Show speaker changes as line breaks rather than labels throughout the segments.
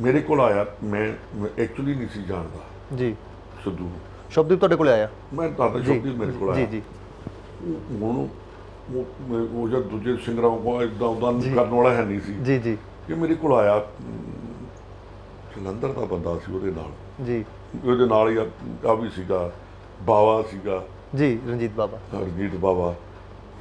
ਮੇਰੇ ਕੋਲ ਆਇਆ ਮੈਂ ਐਕਚੁਅਲੀ ਨਹੀਂ ਸੀ ਜਾਣਦਾ।
ਜੀ।
ਸਿੱਧੂ ਨੂੰ।
ਸ਼ਬਦੀਪ ਤੁਹਾਡੇ ਕੋਲ ਆਇਆ?
ਮੈਂ ਦਾਦਾ
ਜੀ।
ਸ਼ਬਦੀ ਮੇਰੇ ਕੋਲ
ਜੀ
ਆਇਆ।
ਜੀ
ਹੁਣ ਉਹ ਮੈਂ- ਉਹ ਜਦ ਦੂਜੇ ਸਿੰਗਰਾਂ ਕੋ ਇਦਾਂ ਉਦਾਂ ਕਰਨ ਵਾਲਾ ਹੈ ਨਹੀਂ ਸੀ।
ਜੀ ਜੀ।
ਇਹ ਮੇਰੇ ਕੋਲ ਆਇਆ ਜਲੰਧਰ ਦਾ ਬੰਦਾ ਸੀ ਉਹਦੇ ਨਾਲ।
ਜੀ।
ਉਹਦੇ ਨਾਲ ਹੀ ਆ ਵੀ ਸੀਗਾ ਬਾਵਾ ਸੀਗਾ।
ਜੀ ਰਣਜੀਤ ਬਾਬਾ
ਹਰਜੀਤ ਬਾਵਾ।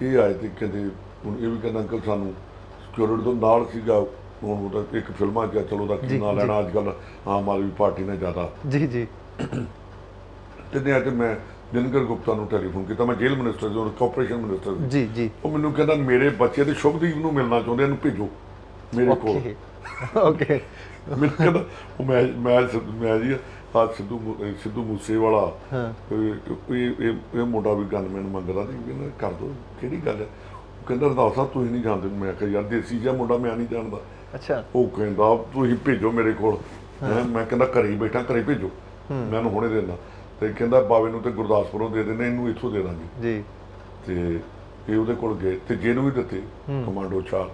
ਇਹ ਆਏ ਤੇ ਕਹਿੰਦੇ ਹੁਣ ਇਹ ਵੀ ਕਹਿੰਦਾ ਅੰਕਲ ਸਾਨੂੰ ਸਿਕਿਉਰਿਟੀ ਤੋਂ ਨਾਲ ਸੀਗਾ। ਉਹਦਾ ਇੱਕ ਫਿਲਮਾਂ 'ਚ ਚਲੋ
ਜੀ,
ਕੀ ਨਾਂ
ਜੀ।
ਲੈਣਾ ਅੱਜ ਕੱਲ ਆਮ ਆਦਮੀ ਪਾਰਟੀ ਨੇ ਜ਼ਿਆਦਾ।
ਜੀ ਜੀ।
ਤੇ ਨੇ ਅੱਜ ਮੈਂ ਦਿਨਕਰ ਗੁਪਤਾ ਨੂੰ ਟੈਲੀਫੋਨ ਕੀਤਾ ਮੈਂ ਜੇਲ੍ਹ ਮਿਨਿਸਟਰ ਸੀ ਉਹ ਕਾਰਪੋਰੇਸ਼ਨ ਮਿਨਿਸਟਰ ਸੀ।
ਜੀ ਜੀ।
ਉਹ ਮੈਨੂੰ ਕਹਿੰਦਾ ਮੇਰੇ ਬੱਚੇ ਤੇ ਸ਼ੁਭਦੀਪ ਨੂੰ ਮਿਲਣਾ ਚਾਹੁੰਦੇ ਇਹਨੂੰ ਭੇਜੋ ਮੇਰੇ ਕੋਲ।
ਓਕੇ।
ਮੈਨੂੰ ਕਹਿੰਦਾ ਉਹ ਮੈਂ ਮੈਂ ਮੈਂ ਜੀ ਆ ਸਿੱਧੂ ਸਿੱਧੂ ਮੂਸੇ ਵਾਲਾ
ਹਾਂ।
ਇਹ ਇਹ ਮੁੰਡਾ ਵੀ ਗਨਮੈਨ ਮੰਗਦਾ ਕਹਿੰਦਾ ਕਰ ਦੋ ਕਿਹੜੀ ਗੱਲ ਹੈ? ਕਹਿੰਦਾ ਰੰਧਾਵਾ ਸਾਹਿਬ ਤੁਸੀਂ ਨਹੀਂ ਜਾਣਦੇ ਮੈਂ ਕਿਹਾ ਯਾਰ ਦੇਸੀ ਜਿਹਾ ਮੁੰਡਾ ਮੈਂ ਨਹੀਂ ਜਾਣਦਾ।
ਅੱਛਾ।
ਉਹ ਕਹਿੰਦਾ ਤੁਸੀਂ ਭੇਜੋ ਮੇਰੇ ਕੋਲ। ਮੈਂ ਕਹਿੰਦਾ ਘਰੇ ਹੀ ਬੈਠਾ ਘਰੇ ਭੇਜੋ। ਮੈਂ ਉਹਨੂੰ ਹੁਣੇ ਦੇਣਾ ਤੇ ਕਹਿੰਦਾ ਬਾਵੇ ਨੂੰ ਤੇ ਗੁਰਦਾਸਪੁਰੋਂ ਦੇ ਦੇਣੇ ਇਹਨੂੰ ਇੱਥੋਂ ਦੇ ਦਾਂਗੇ।
ਜੀ।
ਤੇ ਇਹ ਉਹਦੇ ਕੋਲ ਗਏ ਤੇ ਜਿਹਨੂੰ ਵੀ ਦਿੱਤੇ ਕਮਾਂਡੋ ਚਾਰ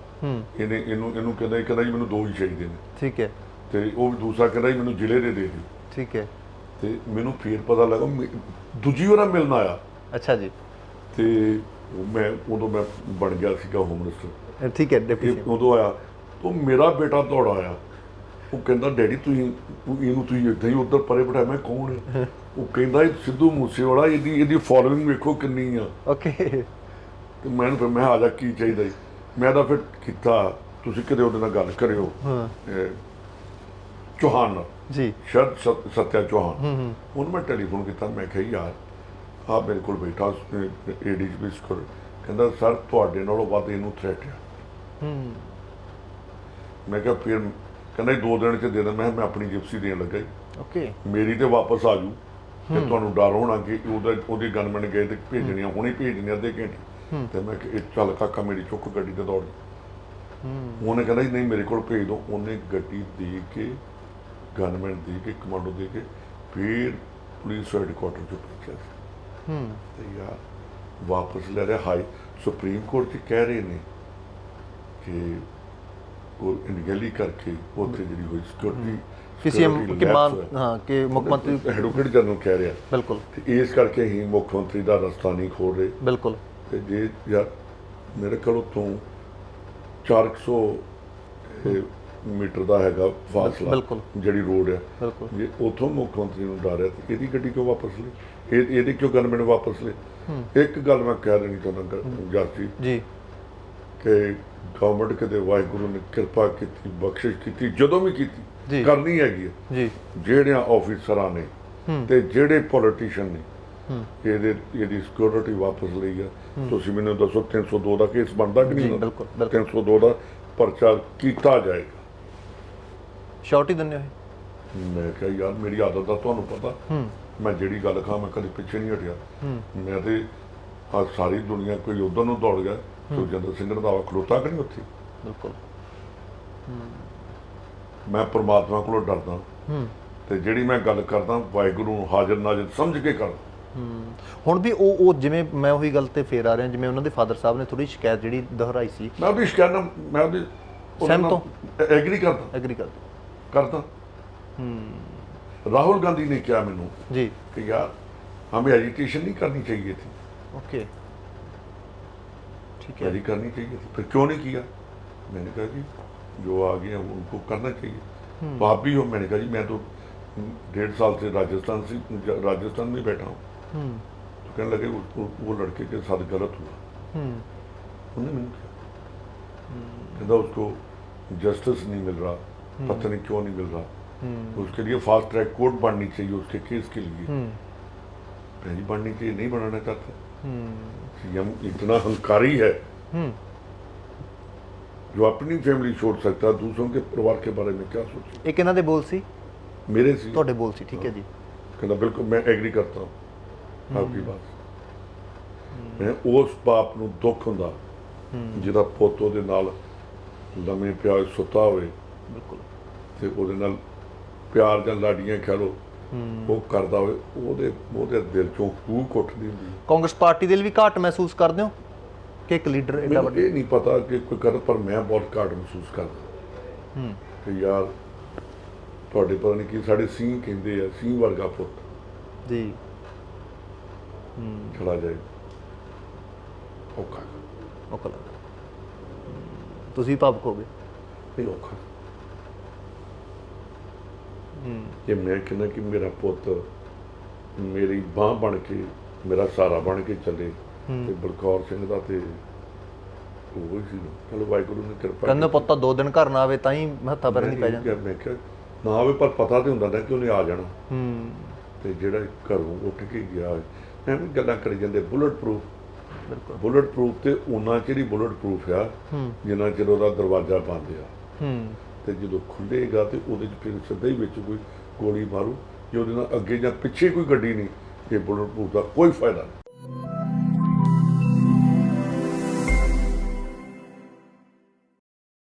ਇਹਨੇ ਇਹਨੂੰ ਇਹਨੂੰ ਕਹਿੰਦਾ ਕਹਿੰਦਾ ਜੀ ਮੈਨੂੰ ਦੋ ਹੀ ਚਾਹੀਦੇ ਨੇ।
ਠੀਕ ਹੈ।
ਤੇ ਉਹ ਵੀ ਦੂਸਰਾ ਕਹਿੰਦਾ ਜੀ ਮੈਨੂੰ ਜ਼ਿਲ੍ਹੇ ਦੇ ਦੇ ਦਿਓ।
ਠੀਕ ਹੈ।
ਤੇ ਮੈਨੂੰ ਫੇਰ ਪਤਾ ਲੱਗਾ ਦੂਜੀ ਵਾਰ ਮਿਲਣ ਆਇਆ।
ਅੱਛਾ ਜੀ।
ਤੇ ਉਹ ਮੈਂ ਉਦੋਂ ਮੈਂ ਬਣ ਗਿਆ ਸੀਗਾ ਹੋਮ ਮਿਨਿਸਟਰ
ਠੀਕ ਹੈ ਡਿਪਟੀ
ਇਹ ਉਦੋਂ ਆਇਆ। ਤੋਂ ਮੇਰਾ ਬੇਟਾ ਦੌੜ ਆਇਆ। ਉਹ ਕਹਿੰਦਾ ਡੈਡੀ ਤੁਸੀਂ ਤੂੰ ਇਹਨੂੰ ਤੁਸੀਂ ਇੱਦਾਂ ਹੀ ਉੱਧਰ ਪਰੇ ਬਿਠਾਇਆ। ਮੈਂ ਕੌਣ ਹੈ? ਉਹ ਕਹਿੰਦਾ ਇਹ ਸਿੱਧੂ ਮੂਸੇਵਾਲਾ ਇਹਦੀ ਇਹਦੀ ਫੋਲੋਇੰਗ ਵੇਖੋ ਕਿੰਨੀ ਆ।
ਓਕੇ
ਤੇ ਮੈਨੂੰ ਫਿਰ ਮੈਂ ਆ ਜਾ ਕੀ ਚਾਹੀਦਾ ਜੀ? ਮੈਂ ਤਾਂ ਫਿਰ ਕੀਤਾ। ਤੁਸੀਂ ਕਿਤੇ ਉਹਦੇ ਨਾਲ ਗੱਲ ਕਰਿਓ।
ਹਾਂ।
ਇਹ ਚੌਹਾਨ ਨਾਲ।
ਜੀ।
ਸ਼ਰਦ ਸਤ- ਸੱਤਿਆ ਚੌਹਾਨ।
ਹੂੰ ਹੂੰ।
ਉਹਨੂੰ ਮੈਂ ਟੈਲੀਫੋਨ ਕੀਤਾ। ਮੈਂ ਕਿਹਾ ਯਾਰ ਆ ਮੇਰੇ ਕੋਲ ਬੈਠਾ ਏਡੀਜੀਪੀ ਸਕਰ ਕਹਿੰਦਾ ਸਰ ਤੁਹਾਡੇ ਨਾਲੋਂ ਵੱਧ ਇਹਨੂੰ ਥ੍ਰੈਟ ਆ।
ਹੂੰ।
ਮੈਂ ਕਿਹਾ ਫਿਰ ਕਹਿੰਦਾ ਦੋ ਦਿਨ ਚ ਦੇ ਦੇ। ਮੈਂ ਮੈਂ ਆਪਣੀ ਜਿਪਸੀ ਦੇਣ ਲੱਗਾ ਜੀ।
ਓਕੇ।
ਮੇਰੀ ਤੇ ਵਾਪਸ ਆ ਜੂ ਤੇ ਤੁਹਾਨੂੰ ਡਰ ਹੋਣਾ ਕਿ ਉਹਦਾ ਉਹਦੇ ਗਨਮੈਨ ਗਏ ਤੇ ਭੇਜਣੀਆਂ ਹੁਣੇ ਭੇਜਣੀਆਂ ਅੱਧੇ ਘੰਟੇ। ਤੇ ਮੈਂ ਇਹ ਚੱਲ ਕਾਕਾ ਮੇਰੀ ਚੁੱਕ ਗੱਡੀ ਤੇ ਦੌੜ
ਹੂੰ।
ਉਹਨੇ ਕਹਿੰਦਾ ਨਹੀਂ ਮੇਰੇ ਕੋਲ ਭੇਜ ਦਿਓ ਉਹਨੇ ਗੱਡੀ ਦੇ ਕੇ ਗਨਮੈਨ ਦੇ ਕੇ ਕਮਾਂਡੋ ਦੇ ਕੇ ਫਿਰ ਪੁਲਿਸ ਹੈਡਕੁਆਟਰ ਚ।
ਹੂੰ
ਤੇ ਯਾਰ ਵਾਪਸ ਲੈ ਰਿਹਾ ਹਾਈ ਸੁਪਰੀਮ ਕੋਰਟ 'ਚ ਕਹਿ ਰਹੇ ਨੇ ਕਿ ਉਹ ਇਨਗੈਲੀ ਕਰਕੇ ਉੱਥੇ ਜਿਹੜੀ ਹੋਈ ਸਿਕਿਉਰਿਟੀ
ਕਿਸੇ ਕਿ ਮਾਨ ਹਾਂ ਕਿ ਮੁੱਖ ਮੰਤਰੀ
ਐਡਵੋਕੇਟ ਜਨਰਲ ਕਹਿ ਰਿਹਾ।
ਬਿਲਕੁਲ।
ਤੇ ਇਸ ਕਰਕੇ ਹੀ ਮੁੱਖ ਮੰਤਰੀ ਦਾ ਰਸਤਾ ਨਹੀਂ ਖੋਲ ਰਹੇ।
ਬਿਲਕੁਲ।
ਤੇ ਜੇ ਯਾਰ ਮੇਰੇ ਕੋਲ ਉੱਥੋਂ 400 ਇਹ ਮੀਟਰ ਦਾ ਹੈਗਾ ਫਾਸਲਾ
ਬਿਲਕੁਲ।
ਜਿਹੜੀ ਰੋਡ ਹੈ
ਬਿਲਕੁਲ।
ਜੇ ਉਥੋਂ ਮੁੱਖ ਮੰਤਰੀ ਨੂੰ ਡਰ ਹੈ ਤੇ ਇਹਦੀ ਗੱਡੀ ਕਿਉਂ ਵਾਪਸ ਲਈ? ਇਹ ਇਹਦੀ ਕਿਉਂ ਗਨਮੈਨ ਵਾਪਸ ਲਈ ਇੱਕ ਗੱਲ ਮੈਂ ਕਹਿ ਦੇਣੀ ਚਾਹੁੰਦਾ ਜੱਜ ਜੀ। ਕਿ ਗਵਰਨਮੈਂਟ ਕਦੇ ਵਾਹਿਗੁਰੂ ਨੇ ਕਿਰਪਾ ਕੀਤੀ ਬਖਸ਼ਿਸ਼ ਕੀਤੀ ਜਦੋਂ ਵੀ। ਕੀਤੀ ਕਰਨੀ ਹੈਗੀ
ਜੀ।
ਜਿਹੜਿਆਂ ਆਫੀਸਰਾਂ ਨੇ। ਤੇ ਜਿਹੜੇ ਪੋਲੀਟੀਸ਼ੀਅਨ ਨੇ ਇਹਦੇ ਇਹਦੀ ਸਿਕਿਉਰਿਟੀ ਵਾਪਸ ਲਈ ਆ। ਤੁਸੀਂ ਮੈਨੂੰ ਦੱਸੋ 302 ਦਾ ਕੇਸ ਬਣਦਾ ਕਿ ਨਹੀਂ
ਬਿਲਕੁਲ, ਬਿਲਕੁਲ।
302 ਦਾ ਪਰਚਾ ਕੀਤਾ ਜਾਏਗਾ।
ਸ਼ਾਰਟੀ ਦਿੰਦੇ ਹੋਏ
ਮੈਂ ਕਿਹਾ ਯਾਰ ਮੇਰੀ ਆਦਤ ਦਾ ਤੁਹਾਨੂੰ ਪਤਾ।
ਹੂੰ।
ਮੈਂ ਜਿਹੜੀ ਗੱਲ ਖਾਂ ਮੈਂ ਕਦੇ ਪਿੱਛੇ ਨਹੀਂ ਹਟਿਆ।
ਹੂੰ।
ਮੈਂ ਤੇ ਆ ਸਾਰੀ ਦੁਨੀਆ ਕੋਈ ਉਧਰ ਨੂੰ ਦੌੜ ਗਿਆ। ਸੁਖਜਿੰਦਰ ਸਿੰਘ ਰੰਧਾਵਾ ਖਲੋਤਾ ਕਿ ਨਹੀਂ ਉੱਥੇ?
ਬਿਲਕੁਲ।
ਮੈਂ ਪ੍ਰਮਾਤਮਾ ਕੋਲੋਂ ਡਰਦਾ।
ਹੂੰ।
ਤੇ ਜਿਹੜੀ ਮੈਂ ਗੱਲ ਕਰਦਾ ਵਾਹਿਗੁਰੂ ਨੂੰ ਹਾਜ਼ਰ ਨਾਜ਼ਰ ਸਮਝ ਕੇ ਕਰਦਾ
ਹੂੰ। ਹੁਣ ਵੀ ਉਹ ਉਹ ਜਿਵੇਂ ਮੈਂ ਉਹੀ ਗੱਲ ਤੇ ਫੇਰ ਆ ਰਿਹਾ ਜਿਵੇਂ ਉਹਨਾਂ ਦੇ ਫਾਦਰ ਸਾਹਿਬ ਨੇ ਥੋੜੀ ਸ਼ਿਕਾਇਤ ਜਿਹੜੀ ਦੁਹਰਾਈ ਸੀ।
ਮੈਂ ਉਹਦੀ ਸ਼ਿਕਾਇਤ ਨਾਲ ਮੈਂ ਉਹਦੀ
ਸਹਿਮਤ
ਐਗਰੀ ਕਰਦਾ।
ਐਗਰੀ ਕਰ
ਕਰਦਾ।
करता
राहुल गांधी ने क्या मैनू
जी
कि यार हमें एजिटेशन नहीं करनी चाहिए थी
ओके ठीक है
करनी चाहिए थी फिर क्यों नहीं किया मैंने कहा जी जो आ गए उनको करना चाहिए तो आप भी हो मैंने कहा जी मैं तो डेढ़ साल से राजस्थान से राजस्थान में बैठा हूँ तो कहने लगे वो, वो लड़के के साथ गलत हुआ उन्हें मैंने कहा कहता उसको जस्टिस नहीं मिल रहा पता नहीं क्यों नहीं मिल रहा
हम्म
उसके लिए फास्ट ट्रैक कोर्ट बननी चाहिए उसके केस के लिए
हम्म
पहली बननी चाहिए नहीं बनाना चाहता
हम्म
सीएम इतना हंकारी है
हम्म
जो अपनी फैमिली छोड़ सकता है दूसरों के परिवार के बारे में क्या सोचे
ਇਹ ਕਿਹਨਾਂ ਦੇ ਬੋਲ ਸੀ
मेरे से
ਤੁਹਾਡੇ ਬੋਲ ਸੀ ਠੀਕ ਹੈ ਜੀ
कहना बिल्कुल मैं एग्री करता हूँ आपकी बात ਮੈਂ ਉਸ ਬਾਪ ਨੂੰ ਦੁੱਖ ਹੁੰਦਾ ਜਿਹਦਾ ਪੁੱਤ ਉਹਦੇ ਨਾਲ ਲੰਮੇ ਪਿਆ ਹੋਏ ਸੁੱਤਾ ਹੋਵੇ
ਬਿਲਕੁਲ
ਤੇ ਉਹਦੇ ਨਾਲ ਪਿਆਰ ਜਾਂ ਲਾਡੀਆਂ ਖਾ ਲੋ ਉਹ ਕਰਦਾ ਹੋਵੇ ਉਹਦੇ ਉਹਦੇ ਦਿਲ ਚੋਂ ਖੂਹ ਉੱਠਦੀ ਹੁੰਦੀ।
ਕਾਂਗਰਸ ਪਾਰਟੀ ਦੇ ਲਈ ਵੀ ਘਾਟ ਮਹਿਸੂਸ ਕਰਦੇ ਹੋ? ਕਿ ਇੱਕ ਲੀਡਰ
ਮੈਨੂੰ
ਵੱਡਾ?
ਇਹ ਨਹੀਂ ਪਤਾ ਕਿ ਕੋਈ ਕਰ ਪਰ ਮੈਂ ਬਹੁਤ ਘਾਟ ਮਹਿਸੂਸ ਕਰਦਾ।
ਹੂੰ।
ਕਿ ਯਾਰ ਤੁਹਾਡੇ ਪਤਾ ਨਹੀਂ ਕੀ ਸਾਡੇ ਸਿੰਘ ਕਹਿੰਦੇ ਆ ਸਿੰਘ ਵਰਗਾ ਪੁੱਤ।
ਜੀ। ਹੂੰ।
ਚਲਾ ਜਾਏ। ਔਖਾ।
ਔਖਾ ਤੁਸੀਂ ਭਾਵੁਕ ਹੋ ਗਏ
ਨਹੀਂ ਔਖਾ।
ਹੂੰ।
ਜੇ ਮੈਂ ਕਹਿੰਦਾ ਕਿ ਮੇਰਾ ਪੁੱਤ ਮੇਰੀ ਬਾਹ ਬਣ ਕੇ ਮੇਰਾ ਸਹਾਰਾ ਬਣ ਕੇ ਚੱਲੇ। ਤੇ ਬਲਕੌਰ ਸਿੰਘ ਦਾ ਤੇ ਉਹ ਹੀ ਸੀ। ਚਲੋ ਵਾਹਿਗੁਰੂ ਨੇ ਕਿਰਪਾ
ਕਹਿੰਦੇ। ਪੁੱਤ ਦੋ ਦਿਨ ਘਰ ਨਾ ਆਵੇ ਤਾਂ ਹੀ ਹੱਥਾਂ ਪੈਰਾਂ ਨਹੀਂ ਪੈ ਜਾਂਦੇ।
ਮੈਂ ਕਿਹਾ ਨਾ ਆਵੇ ਪਰ ਪਤਾ ਤੇ ਹੁੰਦਾ ਨਾ ਕਿ ਉਹਨੇ ਆ ਜਾਣਾ।
ਹੂੰ।
ਤੇ ਜਿਹੜਾ ਘਰੋਂ ਉੱਠ ਕੇ ਗਿਆ ਐਵੇਂ ਗੱਲਾਂ ਕਰੀ ਜਾਂਦੇ ਬੁਲਟ ਪ੍ਰੂਫ।
ਬਿਲਕੁਲ।
ਬੁਲਟ ਪ੍ਰੂਫ ਤੇ ਉਹਨਾਂ ਚਿਰ ਹੀ ਬੁਲਟ ਪ੍ਰੂਫ ਆ
ਹੂੰ।
ਜਿੰਨਾ ਚਿਰ ਉਹਦਾ ਦਰਵਾਜ਼ਾ ਬੰਦ ਆ।
ਹੂੰ।
ਤੇ ਜਦੋਂ ਖੁੱਲੇਗਾ ਤੇ ਉਹਦੇ 'ਚ ਫਿਰ ਸਿੱਧਾ ਹੀ ਵਿੱਚ ਕੋਈ ਗੋਲੀ ਮਾਰੂ, ਜੇ ਉਹਦੇ ਨਾਲ ਅੱਗੇ ਜਾਂ ਪਿੱਛੇ ਕੋਈ ਗੱਡੀ ਨਹੀਂ, ਇਹ ਬੁਲਟ ਪ੍ਰੂਫ ਦਾ ਕੋਈ ਫਾਇਦਾ ਨਹੀਂ।